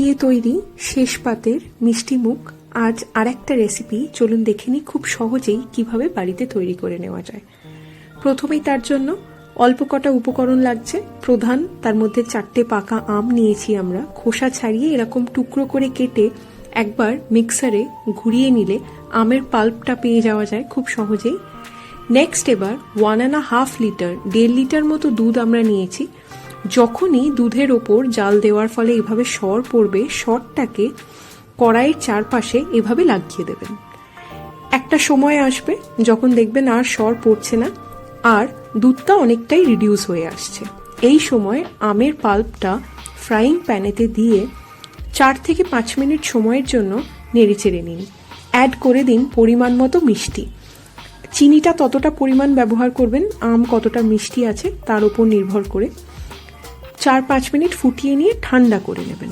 দিয়ে তৈরি শেষ পাতের মিষ্টি মুখ, আজ আরেকটা রেসিপি চলুন দেখে নিই খুব সহজেই কীভাবে বাড়িতে তৈরি করে নেওয়া যায়। প্রথমেই তার জন্য অল্প কটা উপকরণ লাগছে। প্রধান, তার মধ্যে চারটে পাকা আম নিয়েছি আমরা। খোসা ছাড়িয়ে এরকম টুকরো করে কেটে একবার মিক্সারে ঘুরিয়ে নিলে আমের পাল্পটা পেয়ে যাওয়া যায় খুব সহজেই। নেক্সট এবার ওয়ান অ্যান্ড হাফ লিটার দেড় লিটার মতো দুধ আমরা নিয়েছি। যখনই দুধের ওপর জাল দেওয়ার ফলে এভাবে সর পড়বে, সরটাকে কড়াইয়ের চারপাশে এভাবে লাগিয়ে দেবেন। একটা সময় আসবে যখন দেখবেন আর সর পড়ছে না, আর দুধটা অনেকটাই রিডিউস হয়ে আসছে। এই সময় আমের পাল্পটা ফ্রাইং প্যানেতে দিয়ে চার থেকে পাঁচ মিনিট সময়ের জন্য নেড়েচেড়ে নিন। অ্যাড করে দিন পরিমাণ মতো মিষ্টি। চিনিটা ততটা পরিমাণ ব্যবহার করবেন, আম কতটা মিষ্টি আছে তার উপর নির্ভর করে। চার পাঁচ মিনিট ফুটিয়ে নিয়ে ঠান্ডা করে নেবেন।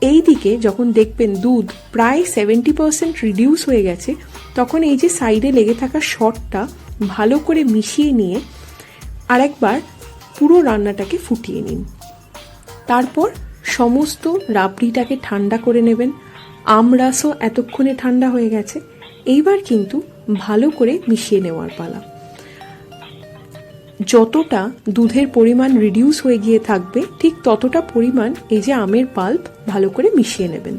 এই দিকে যখন দেখবেন দুধ প্রায় সেভেন্টি পার্সেন্ট রিডিউস হয়ে গেছে, তখন এই যে সাইডে লেগে থাকা শটটা ভালো করে মিশিয়ে নিয়ে আরেকবার পুরো রান্নাটাকে ফুটিয়ে নিন। তারপর সমস্ত রাবড়িটাকে ঠান্ডা করে নেবেন। আমরাসও এতক্ষণে ঠান্ডা হয়ে গেছে। এইবার কিন্তু ভালো করে মিশিয়ে নেওয়ার পালা। যতটা দুধের পরিমাণ রিডিউস হয়ে গিয়ে থাকবে, ঠিক ততটা পরিমাণ এই যে আমের পাল্প ভালো করে মিশিয়ে নেবেন।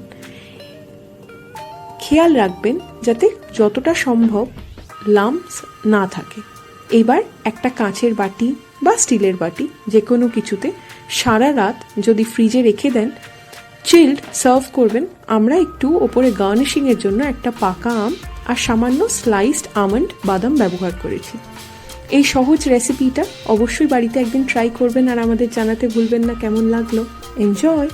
খেয়াল রাখবেন যাতে যতটা সম্ভব লাম্পস না থাকে। এবার একটা কাঁচের বাটি বা স্টিলের বাটি যে কোনো কিছুতে সারা রাত যদি ফ্রিজে রেখে দেন চিল্ড সার্ভ করবেন। আমরা একটু ওপরে গার্নিশিংয়ের জন্য একটা পাকা আম আর সামান্য স্লাইসড আমন্ড বাদাম ব্যবহার করেছি। এই সহজ রেসিপিটা অবশ্যই বাড়িতে একদিন ট্রাই করবেন আর আমাদের জানাতে ভুলবেন না, কেমন লাগল? এনজয়